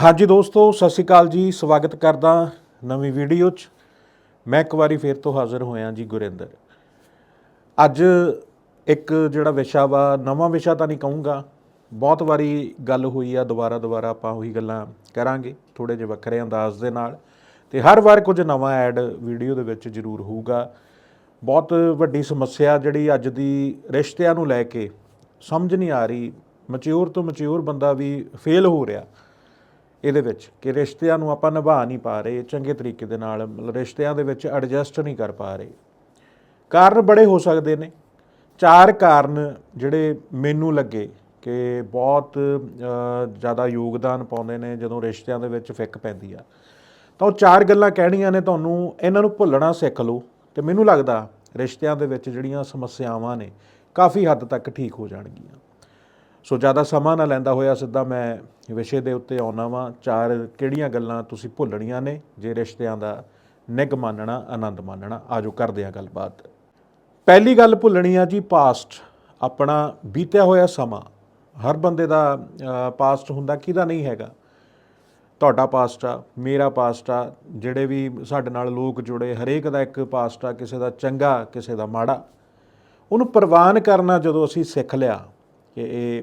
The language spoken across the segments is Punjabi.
ਹਾਂਜੀ ਦੋਸਤੋ, ਸਤਿ ਸ਼੍ਰੀ ਅਕਾਲ ਜੀ। ਸਵਾਗਤ ਕਰਦਾ ਨਵੀਂ ਵੀਡੀਓ 'ਚ। ਮੈਂ ਇੱਕ ਵਾਰੀ ਫੇਰ ਤੋਂ ਹਾਜ਼ਰ ਹੋਇਆ ਜੀ ਗੁਰਿੰਦਰ। ਅੱਜ ਇੱਕ ਜਿਹੜਾ ਵਿਸ਼ਾ ਵਾ, ਨਵਾਂ ਵਿਸ਼ਾ ਤਾਂ ਨਹੀਂ ਕਹੂੰਗਾ। ਬਹੁਤ ਵਾਰੀ ਗੱਲ ਹੋਈ ਆ, ਦੁਬਾਰਾ ਦੁਬਾਰਾ ਆਪਾਂ ਉਹੀ ਗੱਲਾਂ ਕਰਾਂਗੇ ਥੋੜੇ ਜਿਹੇ ਵੱਖਰੇ ਅੰਦਾਜ਼ ਦੇ ਨਾਲ। ਤੇ ਹਰ ਵਾਰ ਕੁਝ ਨਵਾਂ ਐਡ ਵੀਡੀਓ ਦੇ ਵਿੱਚ ਜ਼ਰੂਰ ਹੋਊਗਾ। ਬਹੁਤ ਵੱਡੀ ਸਮੱਸਿਆ ਜਿਹੜੀ ਅੱਜ ਦੀ ਰਿਸ਼ਤਿਆਂ ਨੂੰ ਲੈ ਕੇ ਸਮਝ ਨਹੀਂ ਆ ਰਹੀ। ਮੈਚੁਰ ਤੋਂ ਮੈਚੁਰ ਬੰਦਾ ਵੀ ਫੇਲ ਹੋ ਰਿਹਾ। ਇਹਦੇ ਵਿੱਚ ਕਿ ਰਿਸ਼ਤਿਆਂ ਨੂੰ ਆਪਾਂ ਨਿਭਾ ਨਹੀਂ ਪਾ ਰਹੇ, ਚੰਗੇ ਤਰੀਕੇ ਦੇ ਨਾਲ, ਮਤਲਬ ਰਿਸ਼ਤਿਆਂ ਦੇ ਵਿੱਚ ਐਡਜਸਟ ਨਹੀਂ ਕਰ ਪਾ ਰਹੇ। ਕਾਰਨ ਬੜੇ ਹੋ ਸਕਦੇ ਨੇ। ਚਾਰ ਕਾਰਨ ਜਿਹੜੇ ਮੈਨੂੰ ਲੱਗੇ ਕਿ ਬਹੁਤ ਜ਼ਿਆਦਾ ਯੋਗਦਾਨ ਪਾਉਂਦੇ ਨੇ, ਜਦੋਂ ਰਿਸ਼ਤਿਆਂ ਦੇ ਵਿੱਚ ਫਿੱਕ ਪੈਂਦੀ ਆ। ਤਾਂ ਉਹ ਚਾਰ ਗੱਲਾਂ ਕਹਿਣੀਆਂ ਨੇ ਤੁਹਾਨੂੰ, ਇਹਨਾਂ ਨੂੰ ਭੁੱਲਣਾ ਸਿੱਖ ਲਓ ਤੇ ਮੈਨੂੰ ਲੱਗਦਾ ਰਿਸ਼ਤਿਆਂ ਦੇ ਵਿੱਚ ਜਿਹੜੀਆਂ ਸਮੱਸਿਆਵਾਂ ਨੇ, ਕਾਫੀ ਹੱਦ ਤੱਕ ਠੀਕ ਹੋ ਜਾਣਗੀਆਂ। ਸੋ ਜ਼ਿਆਦਾ ਸਮਾਂ ਨਾ ਲੈਂਦਾ ਹੋਇਆ ਸਿੱਧਾ ਮੈਂ ਵਿਸ਼ੇ ਦੇ ਉੱਤੇ ਆਉਣਾ ਵਾਂ। ਚਾਰ ਕਿਹੜੀਆਂ ਗੱਲਾਂ ਤੁਸੀਂ ਭੁੱਲਣੀਆਂ ਨੇ ਜੇ ਰਿਸ਼ਤਿਆਂ ਦਾ ਨਿੱਘ ਮੰਨਣਾ, ਆਨੰਦ ਮੰਨਣਾ, ਆਜੋ ਕਰਦੇ ਆ ਗੱਲਬਾਤ। ਪਹਿਲੀ ਗੱਲ ਭੁੱਲਣੀ ਆ ਜੀ ਪਾਸਟ ਆਪਣਾ ਬੀਤਿਆ ਹੋਇਆ ਸਮਾਂ। ਹਰ ਬੰਦੇ ਦਾ ਪਾਸਟ ਹੁੰਦਾ, ਕਿਹਦਾ ਨਹੀਂ ਹੈਗਾ? ਤੁਹਾਡਾ ਪਾਸਟ ਆ, ਮੇਰਾ ਪਾਸਟ ਆ, ਜਿਹੜੇ ਵੀ ਸਾਡੇ ਨਾਲ ਲੋਕ ਜੁੜੇ, ਹਰੇਕ ਦਾ ਇੱਕ ਪਾਸਟ ਆ, ਕਿਸੇ ਦਾ ਚੰਗਾ, ਕਿਸੇ ਦਾ ਮਾੜਾ। ਉਹਨੂੰ ਪ੍ਰਵਾਨ ਕਰਨਾ ਜਦੋਂ ਅਸੀਂ ਸਿੱਖ ਲਿਆ ਕਿ ਇਹ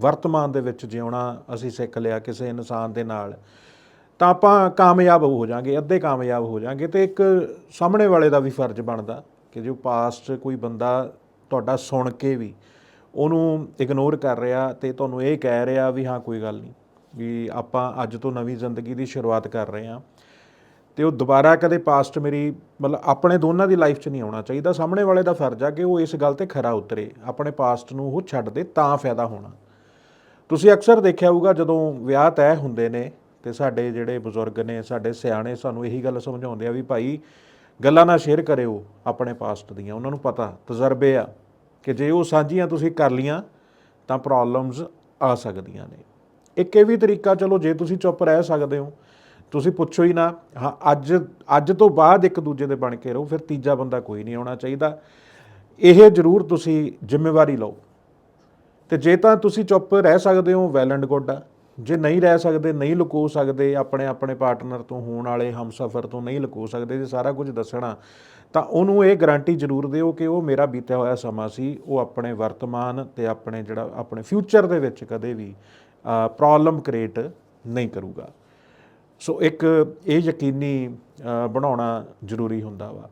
ਵਰਤਮਾਨ ਦੇ ਵਿੱਚ ਜਿਉਣਾ ਅਸੀਂ ਸਿੱਖ ਲਿਆ ਕਿਸੇ ਇਨਸਾਨ ਦੇ ਨਾਲ, ਤਾਂ ਆਪਾਂ ਕਾਮਯਾਬ ਹੋ ਜਾਾਂਗੇ, ਅੱਧੇ ਕਾਮਯਾਬ ਹੋ ਜਾਾਂਗੇ ਤੇ ਇੱਕ ਸਾਹਮਣੇ ਵਾਲੇ ਦਾ ਵੀ ਫਰਜ਼ ਬਣਦਾ ਕਿ ਜੋ ਪਾਸਟ ਕੋਈ ਬੰਦਾ ਤੁਹਾਡਾ ਸੁਣ ਕੇ ਵੀ ਉਹਨੂੰ ਇਗਨੋਰ ਕਰ ਰਿਹਾ ਤੇ ਤੁਹਾਨੂੰ ਇਹ ਕਹਿ ਰਿਹਾ ਵੀ ਹਾਂ, ਕੋਈ ਗੱਲ ਨਹੀਂ, ਵੀ ਆਪਾਂ ਅੱਜ ਤੋਂ ਨਵੀਂ ਜ਼ਿੰਦਗੀ ਦੀ ਸ਼ੁਰੂਆਤ ਕਰ ਰਹੇ ਹਾਂ। ਤੇ ਉਹ ਦੁਬਾਰਾ ਕਦੇ ਪਾਸਟ ਮੇਰੀ, ਮਤਲਬ ਆਪਣੇ ਦੋਨਾਂ ਦੀ ਲਾਈਫ 'ਚ ਨਹੀਂ ਆਉਣਾ ਚਾਹੀਦਾ। ਸਾਹਮਣੇ ਵਾਲੇ ਦਾ ਫਰਜ਼ ਆ ਕਿ ਉਹ ਇਸ ਗੱਲ ਤੇ ਖਰਾ ਉਤਰੇ। ਆਪਣੇ ਪਾਸਟ ਨੂੰ ਉਹ ਛੱਡ ਦੇ, ਤਾਂ ਫਾਇਦਾ ਹੋਣਾ। ਤੁਸੀਂ ਅਕਸਰ ਦੇਖਿਆ ਹੋਊਗਾ, ਜਦੋਂ ਵਿਆਹ ਤੈਅ ਹੁੰਦੇ ਨੇ ਤੇ ਸਾਡੇ ਜਿਹੜੇ ਬਜ਼ੁਰਗ ਨੇ, ਸਾਡੇ ਸਿਆਣੇ ਸਾਨੂੰ ਇਹੀ ਗੱਲ ਸਮਝਾਉਂਦੇ ਆ ਵੀ ਭਾਈ, ਗੱਲਾਂ ਨਾ ਸ਼ੇਅਰ ਕਰਿਓ ਆਪਣੇ ਪਾਸਟ ਦੀਆਂ। ਉਹਨਾਂ ਨੂੰ ਪਤਾ, ਤਜਰਬੇ ਆ ਕਿ ਜੇ ਉਹ ਸਾਂਝੀਆਂ ਤੁਸੀਂ ਕਰ ਲੀਆਂ, ਤਾਂ ਪ੍ਰੋਬਲਮਸ ਆ ਸਕਦੀਆਂ ਨੇ। ਇੱਕ ਇਹ ਵੀ ਤਰੀਕਾ, ਚਲੋ ਜੇ ਤੁਸੀਂ ਚੁੱਪ ਰਹਿ ਸਕਦੇ ਹੋ ਤੁਸੀਂ ਪੁੱਛੋ ਹੀ ਨਾ, ਹਾਂ, ਅੱਜ ਅੱਜ ਤੋਂ ਬਾਅਦ ਇੱਕ ਦੂਜੇ ਦੇ ਬਣ ਕੇ ਰਹੋ, ਫਿਰ ਤੀਜਾ ਬੰਦਾ ਕੋਈ ਨਹੀਂ ਆਉਣਾ ਚਾਹੀਦਾ। ਇਹ ਜ਼ਰੂਰ ਤੁਸੀਂ ਜ਼ਿੰਮੇਵਾਰੀ ਲਓ। ਤੇ ਜੇ ਤਾਂ ਤੁਸੀਂ ਚੁੱਪ ਰਹਿ ਸਕਦੇ ਹੋ ਵੈਲ ਐਂਡ ਗੁੱਡ ਆ। ਜੇ ਨਹੀਂ ਰਹਿ ਸਕਦੇ, ਨਹੀਂ ਲੁਕੋ ਸਕਦੇ, ਆਪਣੇ ਆਪਣੇ ਪਾਰਟਨਰ ਤੋਂ ਹੋਣ ਵਾਲੇ, ਹਮਸਫਰ ਤੋਂ ਨਹੀਂ ਲੁਕੋ ਸਕਦੇ, ਜੇ ਸਾਰਾ ਕੁਝ ਦੱਸਣਾ, ਤਾਂ ਉਹਨੂੰ ਇਹ ਗਾਰੰਟੀ ਜ਼ਰੂਰ ਦਿਓ ਕਿ ਉਹ ਮੇਰਾ ਬੀਤਿਆ ਹੋਇਆ ਸਮਾਂ ਸੀ, ਉਹ ਆਪਣੇ ਵਰਤਮਾਨ ਤੇ ਆਪਣੇ ਜਿਹੜਾ, ਆਪਣੇ ਫਿਊਚਰ ਦੇ ਵਿੱਚ ਕਦੇ ਵੀ ਪ੍ਰੋਬਲਮ ਕ੍ਰੀਏਟ ਨਹੀਂ ਕਰੂਗਾ। ਸੋ ਇੱਕ ਇਹ ਯਕੀਨੀ ਬਣਾਉਣਾ ਜ਼ਰੂਰੀ ਹੁੰਦਾ ਵਾ।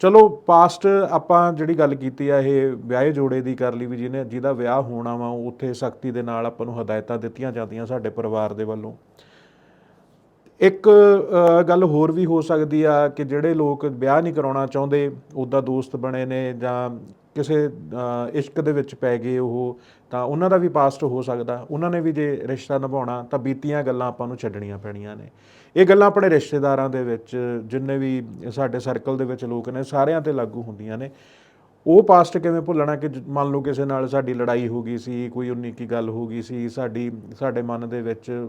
ਚਲੋ ਪਾਸਟ ਆਪਾਂ ਜਿਹੜੀ ਗੱਲ ਕੀਤੀ ਆ, ਇਹ ਵਿਆਹੇ ਜੋੜੇ ਦੀ ਕਰ ਲਈ ਵੀ ਜਿਹਨੇ, ਜਿਹਦਾ ਵਿਆਹ ਹੋਣਾ ਵਾ ਉੱਥੇ ਸਖਤੀ ਦੇ ਨਾਲ ਆਪਾਂ ਨੂੰ ਹਦਾਇਤਾਂ ਦਿੱਤੀਆਂ ਜਾਂਦੀਆਂ ਸਾਡੇ ਪਰਿਵਾਰ ਦੇ ਵੱਲੋਂ। ਇੱਕ ਗੱਲ ਹੋਰ ਵੀ ਹੋ ਸਕਦੀ ਆ ਕਿ ਜਿਹੜੇ ਲੋਕ ਵਿਆਹ ਨਹੀਂ ਕਰਾਉਣਾ ਚਾਹੁੰਦੇ ਉਹਦਾ ਦੋਸਤ ਬਣੇ ਨੇ ਜਾਂ ਕਿਸੇ ਇਸ਼ਕ ਦੇ ਵਿੱਚ ਪੈ ਗਏ ਉਹ, ਤਾਂ ਉਹਨਾਂ ਦਾ ਵੀ ਪਾਸਟ ਹੋ ਸਕਦਾ। ਉਹਨਾਂ ਨੇ ਵੀ ਜੇ ਰਿਸ਼ਤਾ ਨਿਭਾਉਣਾ, ਤਾਂ ਬੀਤੀਆਂ ਗੱਲਾਂ ਆਪਾਂ ਨੂੰ ਛੱਡਣੀਆਂ ਪੈਣੀਆਂ ਨੇ। ਇਹ ਗੱਲਾਂ ਆਪਣੇ ਰਿਸ਼ਤੇਦਾਰਾਂ ਦੇ ਵਿੱਚ, ਜਿੰਨੇ ਵੀ ਸਾਡੇ ਸਰਕਲ ਦੇ ਵਿੱਚ ਲੋਕ ਨੇ, ਸਾਰਿਆਂ ਤੇ ਲਾਗੂ ਹੁੰਦੀਆਂ ਨੇ। ਉਹ ਪਾਸਟ ਕਿਵੇਂ ਭੁੱਲਣਾ ਕਿ ਜ- ਮੰਨ ਲਓ ਕਿਸੇ ਨਾਲ ਸਾਡੀ ਲੜਾਈ ਹੋ ਗਈ ਸੀ, ਕੋਈ ਉਨੀ ਕੀ ਗੱਲ ਹੋ ਗਈ ਸੀ, ਸਾਡੀ, ਸਾਡੇ ਮਨ ਦੇ ਵਿੱਚ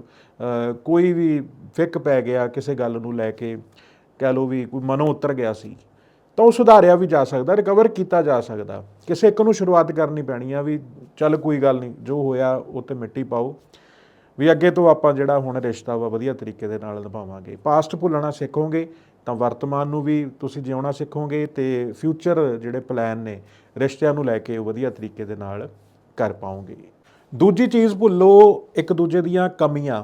ਕੋਈ ਵੀ ਫਿੱਕ ਪੈ ਗਿਆ ਕਿਸੇ ਗੱਲ ਨੂੰ ਲੈ ਕੇ, ਕਹਿ ਲਓ ਵੀ ਕੋਈ ਮਨੋਂ ਉਤਰ ਗਿਆ ਸੀ। ਤਾਂ ਉਹ ਸੁਧਾਰਿਆ ਵੀ ਜਾ ਸਕਦਾ ਰਿਕਵਰ ਕੀਤਾ ਜਾ ਸਕਦਾ। ਕਿਸੇ ਇੱਕ ਨੂੰ ਸ਼ੁਰੂਆਤ ਕਰਨੀ ਪੈਣੀ ਆ ਵੀ ਚੱਲ ਕੋਈ ਗੱਲ ਨਹੀਂ, ਜੋ ਹੋਇਆ ਉਹ ਤੇ ਮਿੱਟੀ ਪਾਓ। ਵੀ ਅੱਗੇ ਤੋਂ ਆਪਾਂ ਜਿਹੜਾ ਹੁਣ ਰਿਸ਼ਤਾ ਵਾ ਵਧੀਆ ਤਰੀਕੇ ਦੇ ਨਾਲ ਨਿਭਾਵਾਂਗੇ। ਪਾਸਟ ਭੁੱਲਣਾ ਸਿੱਖੋਗੇ, ਤਾਂ ਵਰਤਮਾਨ ਨੂੰ ਵੀ ਤੁਸੀਂ ਜਿਉਣਾ ਸਿੱਖੋਗੇ ਤੇ ਫਿਊਚਰ ਜਿਹੜੇ ਪਲਾਨ ਨੇ, ਰਿਸ਼ਤਿਆਂ ਨੂੰ ਲੈ ਕੇ ਉਹ ਵਧੀਆ ਤਰੀਕੇ ਦੇ ਨਾਲ ਕਰ ਪਾਓਗੇ। ਦੂਜੀ ਚੀਜ਼ ਭੁੱਲੋ, ਇੱਕ ਦੂਜੇ ਦੀਆਂ ਕਮੀਆਂ।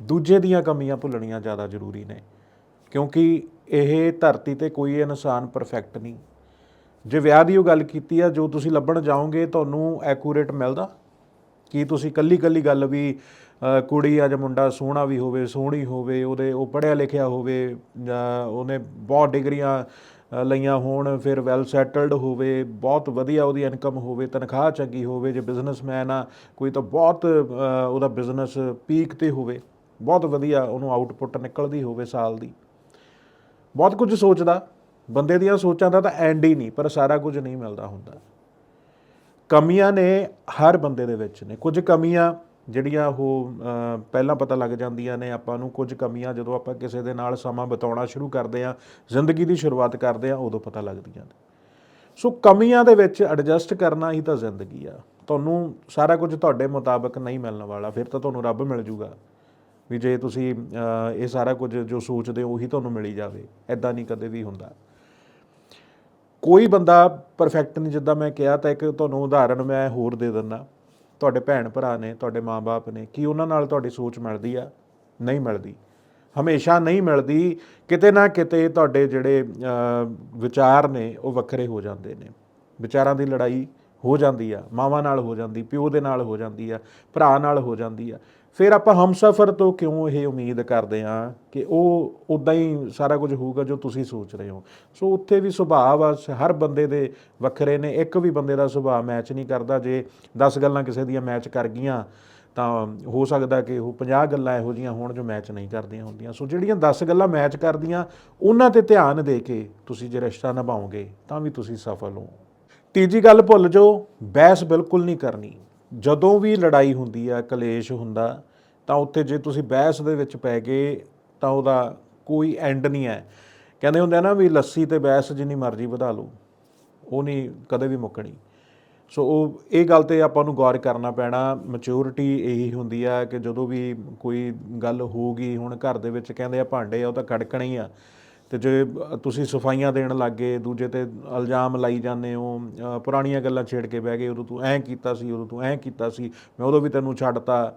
ਦੂਜੇ ਦੀਆਂ ਕਮੀਆਂ ਭੁੱਲਣੀਆਂ ਜ਼ਿਆਦਾ ਜ਼ਰੂਰੀ ਨੇ। ਕਿਉਂਕਿ ਇਹ ਧਰਤੀ ਤੇ ਕੋਈ ਇਨਸਾਨ ਪਰਫੈਕਟ ਨਹੀਂ। ਜੇ ਵਿਆਹ ਦੀ ਉਹ ਗੱਲ ਕੀਤੀ ਆ, ਜੋ ਤੁਸੀਂ ਲੱਭਣ ਜਾਓਗੇ, ਤੁਹਾਨੂੰ ਐਕੂਰੇਟ ਮਿਲਦਾ? ਕੀ ਤੁਸੀਂ ਕੱਲੀ ਕੱਲੀ ਗੱਲ ਵੀ ਕੁੜੀ ਆ ਜਾਂ ਮੁੰਡਾ ਸੋਹਣਾ ਵੀ ਹੋਵੇ, ਸੋਹਣੀ ਹੋਵੇ, ਉਹਦੇ, ਉਹ ਪੜ੍ਹਿਆ ਲਿਖਿਆ ਹੋਵੇ, ਜਾਂ ਉਹਨੇ ਬਹੁਤ ਡਿਗਰੀਆਂ ਲਈਆਂ ਹੋਣ, ਫਿਰ ਵੈਲ ਸੈਟਲਡ ਹੋਵੇ, ਬਹੁਤ ਵਧੀਆ ਉਹਦੀ ਇਨਕਮ ਹੋਵੇ, ਤਨਖਾਹ ਚੰਗੀ ਹੋਵੇ, ਜੇ ਬਿਜ਼ਨਸਮੈਨ ਆ, ਕੋਈ ਤਾਂ ਬਹੁਤ ਉਹਦਾ ਬਿਜ਼ਨਸ ਪੀਕ ਤੇ ਹੋਵੇ, ਬਹੁਤ ਵਧੀਆ ਉਹਨੂੰ ਆਊਟਪੁੱਟ ਨਿਕਲਦੀ ਹੋਵੇ ਸਾਲ ਦੀ। ਬਹੁਤ ਕੁਝ ਸੋਚਦਾ, ਬੰਦੇ ਦੀਆਂ ਸੋਚਾਂ ਦਾ ਤਾਂ ਐਂਡ ਹੀ ਨਹੀਂ, ਪਰ ਸਾਰਾ ਕੁਝ ਨਹੀਂ ਮਿਲਦਾ ਹੁੰਦਾ। ਕਮੀਆਂ ਨੇ ਹਰ ਬੰਦੇ ਦੇ ਵਿੱਚ ਨੇ। ਕੁਝ ਕਮੀਆਂ ਜਿਹੜੀਆਂ ਉਹ ਪਹਿਲਾਂ ਪਤਾ ਲੱਗ ਜਾਂਦੀਆਂ ਨੇ, ਆਪਾਂ ਨੂੰ ਕੁਝ ਕਮੀਆਂ ਜਦੋਂ ਆਪਾਂ ਕਿਸੇ ਦੇ ਨਾਲ ਸਮਾਂ ਬਿਤਾਉਣਾ ਸ਼ੁਰੂ ਕਰਦੇ ਆ ਜ਼ਿੰਦਗੀ ਦੀ ਸ਼ੁਰੂਆਤ ਕਰਦੇ ਆ ਉਦੋਂ ਪਤਾ ਲੱਗਦੀਆਂ ਨੇ। ਸੋ ਕਮੀਆਂ ਦੇ ਵਿੱਚ ਐਡਜਸਟ ਕਰਨਾ ਹੀ ਤਾਂ ਜ਼ਿੰਦਗੀ ਆ। ਤੁਹਾਨੂੰ ਸਾਰਾ ਕੁਝ ਤੁਹਾਡੇ ਮੁਤਾਬਕ ਨਹੀਂ ਮਿਲਣ ਵਾਲਾ, ਫਿਰ ਤਾਂ ਤੁਹਾਨੂੰ ਰੱਬ ਮਿਲ ਜੂਗਾ। ਵੀ ਜੇ ਤੁਸੀਂ ਇਹ ਸਾਰਾ ਕੁਝ ਜੋ ਸੋਚਦੇ ਹੋ ਉਹੀ ਤੁਹਾਨੂੰ ਮਿਲੀ ਜਾਵੇ ਐਦਾਂ ਨਹੀਂ ਕਦੇ ਵੀ ਹੁੰਦਾ। ਕੋਈ ਬੰਦਾ ਪਰਫੈਕਟ ਨਹੀਂ, ਜਿੱਦਾਂ ਮੈਂ ਕਿਹਾ ਤਾਂ ਇੱਕ ਤੁਹਾਨੂੰ ਉਦਾਹਰਨ ਮੈਂ ਹੋਰ ਦੇ ਦਿੰਦਾ। ਤੁਹਾਡੇ ਭੈਣ ਭਰਾ ਨੇ, ਤੁਹਾਡੇ ਮਾਪੇ ਨੇ, ਕੀ ਉਹਨਾਂ ਨਾਲ ਤੁਹਾਡੀ ਸੋਚ ਮਿਲਦੀ ਆ? ਨਹੀਂ ਮਿਲਦੀ। ਹਮੇਸ਼ਾ ਨਹੀਂ ਮਿਲਦੀ, ਕਿਤੇ ਨਾ ਕਿਤੇ ਤੁਹਾਡੇ ਜਿਹੜੇ ਵਿਚਾਰ ਨੇ, ਉਹ ਵੱਖਰੇ ਹੋ ਜਾਂਦੇ ਨੇ। ਵਿਚਾਰਾਂ ਦੀ ਲੜਾਈ ਹੋ ਜਾਂਦੀ ਆ, ਮਾਵਾਂ ਨਾਲ ਹੋ ਜਾਂਦੀ, ਪਿਓ ਦੇ ਨਾਲ ਹੋ ਜਾਂਦੀ ਆ, ਭਰਾ ਨਾਲ ਹੋ ਜਾਂਦੀ ਆ। ਫਿਰ ਆਪਾਂ ਹਮਸਫਰ ਤੋਂ ਕਿਉਂ ਇਹ ਉਮੀਦ ਕਰਦੇ ਆ ਕਿ ਉਹ ਉਦਾਂ ਹੀ ਸਾਰਾ ਕੁਝ ਹੋਊਗਾ ਜੋ ਤੁਸੀਂ ਸੋਚ ਰਹੇ ਹੋ? ਸੋ ਉੱਥੇ ਵੀ ਸੁਭਾਅ ਆ, ਹਰ ਬੰਦੇ ਦੇ ਵੱਖਰੇ ਨੇ, ਇੱਕ ਵੀ ਬੰਦੇ ਦਾ ਸੁਭਾਅ ਮੈਚ ਨਹੀਂ ਕਰਦਾ। ਜੇ 10 ਗੱਲਾਂ ਕਿਸੇ ਦੀਆਂ ਮੈਚ ਕਰ ਗਈਆਂ, ਤਾਂ ਹੋ ਸਕਦਾ ਕਿ ਉਹ 50 ਗੱਲਾਂ ਇਹੋ ਜੀਆਂ ਹੋਣ ਜੋ ਮੈਚ ਨਹੀਂ ਕਰਦੀਆਂ ਹੁੰਦੀਆਂ। ਸੋ ਜਿਹੜੀਆਂ 10 ਗੱਲਾਂ ਮੈਚ ਕਰਦੀਆਂ, ਉਹਨਾਂ ਤੇ ਧਿਆਨ ਦੇ ਕੇ ਤੁਸੀਂ ਜੇ ਰਿਸ਼ਤਾ ਨਿਭਾਓਗੇ, ਤਾਂ ਵੀ ਤੁਸੀਂ ਸਫਲ ਹੋ। ਤੀਜੀ ਗੱਲ ਭੁੱਲ ਜਾਓ, ਬਹਿਸ ਬਿਲਕੁਲ ਨਹੀਂ ਕਰਨੀ। ਜਦੋਂ ਵੀ ਲੜਾਈ ਹੁੰਦੀ ਆ, ਕਲੇਸ਼ ਹੁੰਦਾ, ਤਾਂ ਉੱਥੇ ਜੇ ਤੁਸੀਂ ਬਹਿਸ ਦੇ ਵਿੱਚ ਪੈ ਗਏ, ਤਾਂ ਉਹਦਾ ਕੋਈ ਐਂਡ ਨਹੀਂ ਹੈ। ਕਹਿੰਦੇ ਹੁੰਦੇ ਆ ਨਾ ਵੀ ਲੱਸੀ ਤੇ ਬਹਿਸ ਜਿੰਨੀ ਮਰਜ਼ੀ ਵਧਾ ਲਓ, ਉਹ ਨਹੀਂ ਕਦੇ ਵੀ ਮੁੱਕਣੀ। ਸੋ ਉਹ, ਇਹ ਗੱਲ ਤੇ ਆਪਾਂ ਨੂੰ ਗੌਰ ਕਰਨਾ ਪੈਣਾ ਮੈਚੁਰਿਟੀ ਇਹੀ ਹੁੰਦੀ ਆ ਕਿ ਜਦੋਂ ਵੀ ਕੋਈ ਗੱਲ ਹੋਊਗੀ, ਹੁਣ ਘਰ ਦੇ ਵਿੱਚ ਕਹਿੰਦੇ ਆ ਭਾਂਡੇ ਆ, ਉਹ ਤਾਂ ਖੜਕਣੇ ਹੀ ਆ। ਤੇ ਜੇ ਤੁਸੀਂ ਸਫਾਈਆਂ ਦੇਣ ਲੱਗੇ ਦੂਜੇ ਤੇ ਇਲਜ਼ਾਮ ਲਾਈ ਜਾਂਦੇ ਹੋ ਪੁਰਾਣੀਆਂ ਗੱਲਾਂ ਛੇੜ ਕੇ ਬਹਿ ਗਏ, ਉਦੋਂ ਤੂੰ ਐਂ ਕੀਤਾ ਸੀ, ਉਦੋਂ ਤੂੰ ਐਂ ਕੀਤਾ ਸੀ, ਮੈਂ ਉਦੋਂ ਵੀ ਤੈਨੂੰ ਛੱਡਤਾ।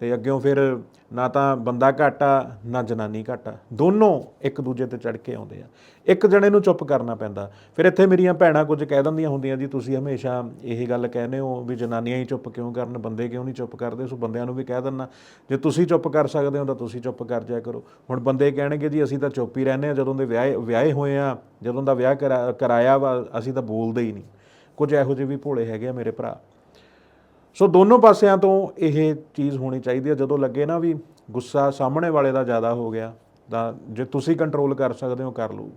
ਤੇ ਅੱਗਿਓਂ ਫਿਰ ਨਾ ਤਾਂ ਬੰਦਾ ਘਾਟਾ ਨਾ ਜਨਾਨੀ ਘਾਟਾ ਦੋਨੋਂ ਇੱਕ ਦੂਜੇ ਤੇ ਚੜ ਕੇ ਆਉਂਦੇ ਆ। ਇੱਕ ਜਣੇ ਨੂੰ ਚੁੱਪ ਕਰਨਾ ਪੈਂਦਾ। ਫਿਰ ਇੱਥੇ ਮੇਰੀਆਂ ਭੈਣਾਂ ਕੁਝ ਕਹਿ ਦਿੰਦੀਆਂ ਹੁੰਦੀਆਂ ਜੀ, ਤੁਸੀਂ ਹਮੇਸ਼ਾ ਇਹ ਗੱਲ ਕਹਿੰਦੇ ਹੋ ਵੀ ਜਨਾਨੀਆਂ ਹੀ ਚੁੱਪ ਕਿਉਂ ਕਰਨ, ਬੰਦੇ ਕਿਉਂ ਨਹੀਂ ਚੁੱਪ ਕਰਦੇ? ਸੋ ਬੰਦਿਆਂ ਨੂੰ ਵੀ ਕਹਿ ਦਿੰਨਾ ਜੇ ਤੁਸੀਂ ਚੁੱਪ ਕਰ ਸਕਦੇ ਹੋ ਤਾਂ ਤੁਸੀਂ ਚੁੱਪ ਕਰ ਜਾਇਆ ਕਰੋ। ਹੁਣ ਬੰਦੇ ਕਹਿਣਗੇ ਜੀ, ਅਸੀਂ ਤਾਂ ਚੁੱਪ ਹੀ ਰਹਿੰਦੇ ਆ ਜਦੋਂ ਦੇ ਵਿਆਹ, ਵਿਆਹੇ ਹੋਏ ਆ ਜਦੋਂ ਦਾ ਵਿਆਹ ਕਰਾ- ਕਰਾਇਆ ਵਾ, ਅਸੀਂ ਤਾਂ ਬੋਲਦੇ ਹੀ ਨਹੀਂ। ਕੁਝ ਇਹੋ ਜਿਹੇ ਵੀ ਭੋਲੇ ਹੈਗੇ ਆ ਮੇਰੇ ਭਰਾ। ਸੋ ਦੋਨੋਂ ਪਾਸਿਆਂ ਤੋਂ ਇਹ ਚੀਜ਼ ਹੋਣੀ ਚਾਹੀਦੀ ਹੈ। ਜਦੋਂ ਲੱਗੇ ਨਾ ਵੀ ਗੁੱਸਾ ਸਾਹਮਣੇ ਵਾਲੇ ਦਾ ਜ਼ਿਆਦਾ ਹੋ ਗਿਆ, ਤਾਂ ਜੇ ਤੁਸੀਂ ਕੰਟਰੋਲ ਕਰ ਸਕਦੇ ਹੋ, ਕਰ ਲਓ।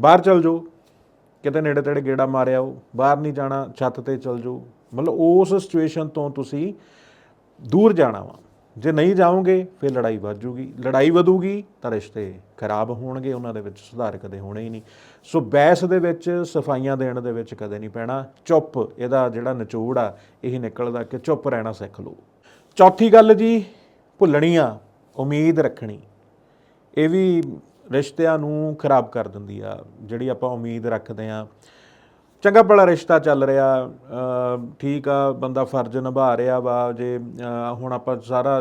ਬਾਹਰ ਚਲ ਜਾਓ। ਕਿਤੇ ਨੇੜੇ ਤੇੜੇ ਗੇੜਾ ਮਾਰਿਆ ਉਹ ਬਾਹਰ ਨਹੀਂ ਜਾਣਾ, ਛੱਤ ਤੇ ਚਲ ਜਾਓ। ਮਤਲਬ ਉਸ ਸਿਚੁਏਸ਼ਨ ਤੋਂ ਤੁਸੀਂ ਦੂਰ ਜਾਣਾ ਵਾ। ਜੇ ਨਹੀਂ ਜਾਓਗੇ, ਫਿਰ ਲੜਾਈ ਵੱਧ ਜੂਗੀ। ਲੜਾਈ ਵਧੂਗੀ ਤਾਂ ਰਿਸ਼ਤੇ ਖਰਾਬ ਹੋਣਗੇ, ਉਹਨਾਂ ਦੇ ਵਿੱਚ ਸੁਧਾਰ ਕਦੇ ਹੋਣੇ ਹੀ ਨਹੀਂ। ਸੋ ਬੈਸ ਦੇ ਵਿੱਚ, ਸਫਾਈਆਂ ਦੇਣ ਦੇ ਵਿੱਚ ਕਦੇ ਨਹੀਂ ਪੈਣਾ। ਚੁੱਪ, ਇਹਦਾ ਜਿਹੜਾ ਨਿਚੋੜ ਆ, ਇਹ ਨਿਕਲਦਾ ਕਿ ਚੁੱਪ ਰਹਿਣਾ ਸਿੱਖ ਲਓ। ਚੌਥੀ ਗੱਲ ਜੀ, ਭੁੱਲਣੀ ਆ, ਉਮੀਦ ਰੱਖਣੀ। ਇਹ ਵੀ ਰਿਸ਼ਤਿਆਂ ਨੂੰ ਖਰਾਬ ਕਰ ਦਿੰਦੀ ਆ। ਜਿਹੜੀ ਆਪਾਂ ਉਮੀਦ ਰੱਖਦੇ ਆ ਚੰਗਾ ਭਲਾ ਰਿਸ਼ਤਾ ਚੱਲ ਰਿਹਾ ਠੀਕ ਆ, ਬੰਦਾ ਫਰਜ਼ ਨਿਭਾ ਰਿਹਾ ਵਾ, ਜੇ ਹੁਣ ਆਪਾਂ ਸਾਰਾ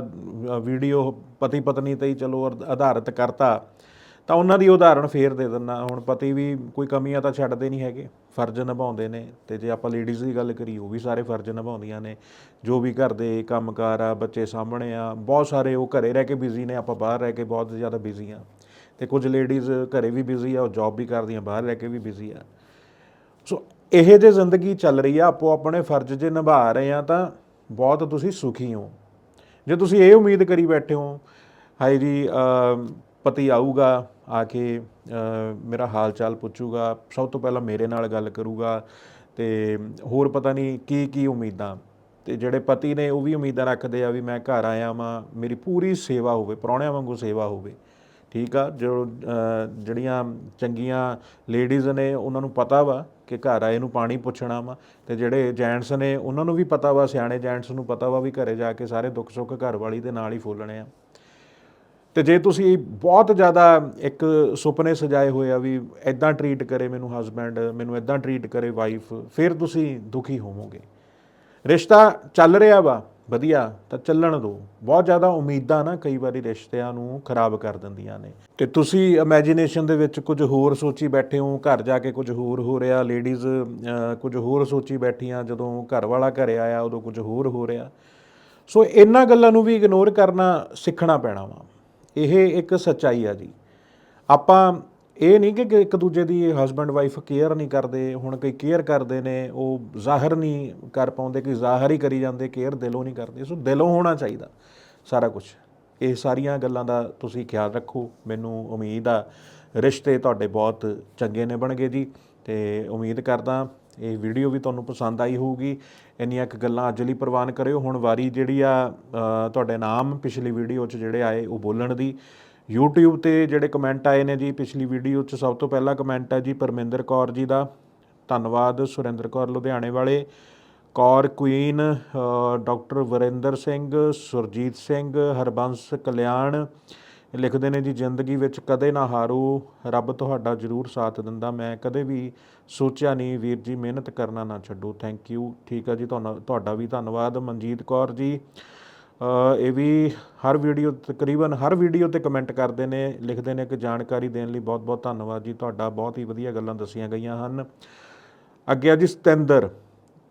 ਵੀਡੀਓ ਪਤੀ ਪਤਨੀ ਤੇ ਹੀ ਚਲੋ ਅਧ- ਆਧਾਰਿਤ ਕਰਤਾ, ਤਾਂ ਉਹਨਾਂ ਦੀ ਉਦਾਹਰਣ ਫੇਰ ਦੇ ਦਿੰਨਾ ਹੁਣ ਪਤੀ ਵੀ ਕੋਈ ਕਮੀਆਂ ਤਾਂ ਛੱਡਦੇ ਨਹੀਂ ਹੈਗੇ, ਫਰਜ਼ ਨਿਭਾਉਂਦੇ ਨੇ, ਤੇ ਜੇ ਆਪਾਂ ਲੇਡੀਜ਼ ਦੀ ਗੱਲ ਕਰੀਏ, ਉਹ ਵੀ ਸਾਰੇ ਫਰਜ਼ ਨਿਭਾਉਂਦੀਆਂ ਨੇ, ਜੋ ਵੀ ਘਰ ਦੇ ਕੰਮਕਾਰ ਆ, ਬੱਚੇ ਸਾਹਮਣੇ ਆ, ਬਹੁਤ ਸਾਰੇ ਉਹ ਘਰੇ ਰਹਿ ਕੇ ਬਿਜ਼ੀ ਨੇ, ਆਪਾਂ ਬਾਹਰ ਰਹਿ ਕੇ ਬਹੁਤ ਜ਼ਿਆਦਾ ਬਿਜ਼ੀ ਆ, ਤੇ ਕੁਝ ਲੇਡੀਜ਼ ਘਰੇ ਵੀ ਬਿਜ਼ੀ ਆ, ਉਹ ਜੌਬ ਵੀ ਕਰਦੀਆਂ, ਬਾਹਰ ਰਹਿ ਕੇ ਵੀ ਬਿਜ਼ੀ ਆ ਸੋ ਇਹ ਜੇ ਜ਼ਿੰਦਗੀ ਚੱਲ ਰਹੀ ਆ, ਆਪੋ ਆਪਣੇ ਫਰਜ਼ ਜੇ ਨਿਭਾ ਰਹੇ ਆ, ਤਾਂ ਬਹੁਤ ਤੁਸੀਂ ਸੁਖੀ ਹੋ। ਜੇ ਤੁਸੀਂ ਇਹ ਉਮੀਦ ਕਰੀ ਬੈਠੇ ਹੋ ਹਾਈ ਜੀ ਪਤੀ ਆਊਗਾ, ਆ ਕੇ ਮੇਰਾ ਹਾਲ ਚਾਲ ਪੁੱਛੂਗਾ, ਸਭ ਤੋਂ ਪਹਿਲਾਂ ਮੇਰੇ ਨਾਲ ਗੱਲ ਕਰੂਗਾ, ਤੇ ਹੋਰ ਪਤਾ ਨਹੀਂ ਕੀ ਕੀ ਉਮੀਦਾਂ। ਤੇ ਜਿਹੜੇ ਪਤੀ ਨੇ ਉਹ ਵੀ ਉਮੀਦਾਂ ਰੱਖਦੇ ਆ ਵੀ ਮੈਂ ਘਰ ਆਇਆ ਵਾਂ, ਮੇਰੀ ਪੂਰੀ ਸੇਵਾ ਹੋਵੇ, ਪ੍ਰਾਹੁਣਿਆਂ ਵਾਂਗੂ ਸੇਵਾ ਹੋਵੇ। ਠੀਕ ਆ, ਜੋ ਜਿਹੜੀਆਂ ਚੰਗੀਆਂ ਲੇਡੀਜ਼ ਨੇ, ਉਹਨਾਂ ਨੂੰ ਪਤਾ ਵਾ ਕਿ ਘਰ ਆਏ ਨੂੰ ਪਾਣੀ ਪੁੱਛਣਾ ਵਾ ਤੇ ਜਿਹੜੇ ਜੈਂਟਸ ਨੇ, ਉਹਨਾਂ ਨੂੰ ਵੀ ਪਤਾ ਵਾ, ਸਿਆਣੇ ਜੈਂਟਸ ਨੂੰ ਪਤਾ ਵਾ ਵੀ ਘਰੇ ਜਾ ਕੇ ਸਾਰੇ ਦੁੱਖ ਸੁੱਖ ਘਰ ਵਾਲੀ ਦੇ ਨਾਲ ਹੀ ਫੋਲਣੇ ਆ। ਤੇ ਜੇ ਤੁਸੀਂ ਬਹੁਤ ਜ਼ਿਆਦਾ ਇੱਕ ਸੁਪਨੇ ਸਜਾਏ ਹੋਏ ਆ ਵੀ ਐਦਾਂ ਟਰੀਟ ਕਰੇ ਮੈਨੂੰ ਹਸਬੈਂਡ ਮੈਨੂੰ ਐਦਾਂ ਟਰੀਟ ਕਰੇ ਵਾਈਫ ਫਿਰ ਤੁਸੀਂ ਦੁਖੀ ਹੋਵੋਗੇ। ਰਿਸ਼ਤਾ ਚੱਲ ਰਿਹਾ ਵਾ ਵਧੀਆ, ਤਾਂ ਚੱਲਣ ਦਿਓ ਬਹੁਤ ਜ਼ਿਆਦਾ ਉਮੀਦਾਂ ਨਾ ਕਈ ਵਾਰੀ ਰਿਸ਼ਤਿਆਂ ਨੂੰ ਖਰਾਬ ਕਰ ਦਿੰਦੀਆਂ ਨੇ। ਤੇ ਤੁਸੀਂ ਇਮੇਜਿਨੇਸ਼ਨ ਦੇ ਵਿੱਚ ਕੁਝ ਹੋਰ ਸੋਚੀ ਬੈਠੇ ਹੋ, ਘਰ ਜਾ ਕੇ ਕੁਝ ਹੋਰ ਹੋ ਰਿਹਾ ਲੇਡੀਜ਼ ਕੁਝ ਹੋਰ ਸੋਚੀ ਬੈਠੀਆਂ, ਜਦੋਂ ਘਰ ਵਾਲਾ ਘਰੇ ਆਇਆ, ਉਦੋਂ ਕੁਝ ਹੋਰ ਹੋ ਰਿਹਾ। ਸੋ ਇਹਨਾਂ ਗੱਲਾਂ ਨੂੰ ਵੀ ਇਗਨੋਰ ਕਰਨਾ ਸਿੱਖਣਾ ਪੈਣਾ ਵਾ। ਇਹ ਇੱਕ ਸੱਚਾਈ ਆ ਜੀ। ਆਪਾਂ ਇਹ ਨਹੀਂ ਕਿ ਇੱਕ ਦੂਜੇ ਦੀ ਹਸਬੰਡ ਵਾਈਫ ਕੇਅਰ ਨਹੀਂ ਕਰਦੇ, ਹੁਣ ਕਈ ਕੇਅਰ ਕਰਦੇ ਨੇ, ਉਹ ਜ਼ਾਹਰ ਨਹੀਂ ਕਰ ਪਾਉਂਦੇ ਕਿ ਜ਼ਾਹਰ ਹੀ ਕਰੀ ਜਾਂਦੇ ਕੇਅਰ ਦਿਲੋਂ ਨਹੀਂ ਕਰਦੇ, ਸੋ ਦਿਲੋਂ ਹੋਣਾ ਚਾਹੀਦਾ ਸਾਰਾ ਕੁਝ ਇਹ ਸਾਰੀਆਂ ਗੱਲਾਂ ਦਾ ਤੁਸੀਂ ਖਿਆਲ ਰੱਖੋ, ਮੈਨੂੰ ਉਮੀਦ ਆ ਰਿਸ਼ਤੇ ਤੁਹਾਡੇ ਬਹੁਤ ਚੰਗੇ ਨੇ ਬਣਗੇ ਜੀ, ਤੇ ਉਮੀਦ ਕਰਦਾ ਇਹ ਵੀਡੀਓ ਵੀ ਤੁਹਾਨੂੰ ਪਸੰਦ ਆਈ ਹੋਊਗੀ। ਇੰਨੀਆਂ ਕੁ ਗੱਲਾਂ ਅੱਜ ਲਈ ਪ੍ਰਵਾਨ ਕਰਿਓ। ਹੁਣ ਵਾਰੀ ਜਿਹੜੀ ਆ ਤੁਹਾਡੇ ਨਾਮ ਪਿਛਲੀ ਵੀਡੀਓ 'ਚ ਜਿਹੜੇ ਆਏ, ਉਹ ਬੋਲਣ ਦੀ। YouTube ਤੇ ਜਿਹੜੇ ਕਮੈਂਟ ਆਏ ਨੇ ਜੀ ਪਿਛਲੀ ਵੀਡੀਓ 'ਚ ਸਭ ਤੋਂ ਪਹਿਲਾ ਕਮੈਂਟ ਹੈ ਜੀ ਪਰਮਿੰਦਰ ਕੌਰ ਜੀ ਦਾ। ਧੰਨਵਾਦ ਸੁਰਿੰਦਰ ਕੌਰ ਲੁਧਿਆਣੇ ਵਾਲੇ। ਕੌਰ ਕੁਈਨ ਅ, ਡਾਕਟਰ ਵਰਿੰਦਰ ਸਿੰਘ ਸੁਰਜੀਤ ਸਿੰਘ ਹਰਬੰਸ ਕਲਿਆਣ। ਲਿਖਦੇ ਨੇ ਜੀ ਜ਼ਿੰਦਗੀ ਵਿੱਚ ਕਦੇ ਨਾ ਹਾਰੋ ਰੱਬ ਤੁਹਾਡਾ ਜ਼ਰੂਰ ਸਾਥ ਦਿੰਦਾ। ਮੈਂ ਕਦੇ ਵੀ ਸੋਚਿਆ ਨਹੀਂ ਵੀਰ ਜੀ ਮਿਹਨਤ ਕਰਨਾ ਨਾ ਛੱਡੋ। ਥੈਂਕ ਯੂ ਠੀਕ ਆ ਜੀ ਤੁਹਾਨੂੰ ਤੁਹਾਡਾ ਵੀ ਧੰਨਵਾਦ। ਮਨਜੀਤ ਕੌਰ ਜੀ ਇਹ ਵੀ ਹਰ ਵੀਡੀਓ ਤਕਰੀਬਨ ਹਰ ਵੀਡੀਓ ਤੇ ਕਮੈਂਟ ਕਰਦੇ ਨੇ, ਲਿਖਦੇ ਨੇ ਕਿ ਜਾਣਕਾਰੀ ਦੇਣ ਲਈ ਬਹੁਤ ਬਹੁਤ ਧੰਨਵਾਦ ਜੀ। ਤੁਹਾਡਾ ਬਹੁਤ ਹੀ ਵਧੀਆ ਗੱਲਾਂ ਦੱਸੀਆਂ ਗਈਆਂ ਹਨ। ਅੱਗੇ ਆ ਜੀ ਸਤਿੰਦਰ।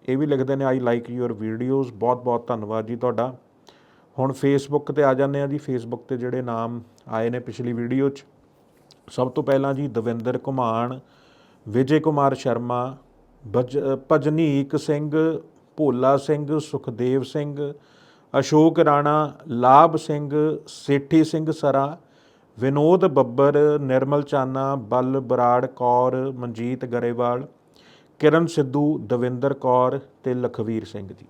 ਇਹ ਵੀ ਲਿਖਦੇ ਨੇ ਆਈ ਲਾਈਕ ਯੂਅਰ ਵੀਡੀਓਜ਼ ਬਹੁਤ ਬਹੁਤ ਧੰਨਵਾਦ ਜੀ ਤੁਹਾਡਾ। ਹੁਣ ਫੇਸਬੁੱਕ ਤੇ ਆ ਜਾਂਦੇ ਆ ਜੀ। ਫੇਸਬੁੱਕ ਤੇ ਜਿਹੜੇ ਨਾਮ ਆਏ ਨੇ ਪਿਛਲੀ ਵੀਡੀਓ 'ਚ। ਸਭ ਤੋਂ ਪਹਿਲਾਂ ਜੀ ਦਵਿੰਦਰ ਘੁਮਾਣ, ਵਿਜੇ ਕੁਮਾਰ ਸ਼ਰਮਾ ਭਜ- ਭਜਨੀਕ ਸਿੰਘ, ਭੋਲਾ ਸਿੰਘ, ਸੁਖਦੇਵ ਸਿੰਘ ਅਸ਼ੋਕ ਰਾਣਾ, ਲਾਭ ਸਿੰਘ, ਸੇਠੀ ਸਿੰਘ ਸਰਾ, ਵਿਨੋਦ ਬੱਬਰ, ਨਿਰਮਲ ਚਾਨਾ, ਬਲ ਬਰਾੜ ਕੌਰ, ਮਨਜੀਤ ਗਰੇਵਾਲ, ਕਿਰਨ ਸਿੱਧੂ, ਦਵਿੰਦਰ ਕੌਰ ਤੇ ਲਖਵੀਰ ਸਿੰਘ ਜੀ।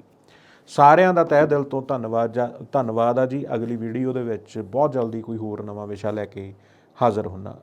ਸਾਰਿਆਂ ਦਾ ਤਹਿ ਦਿਲ ਤੋਂ ਧੰਨਵਾਦ ਜਾ- ਧੰਨਵਾਦ ਆ ਜੀ। ਅਗਲੀ ਵੀਡੀਓ ਦੇ ਵਿੱਚ ਬਹੁਤ ਜਲਦੀ ਕੋਈ ਹੋਰ ਨਵਾਂ ਵਿਸ਼ਾ ਲੈ ਕੇ ਹਾਜ਼ਰ ਹੁੰਨਾ।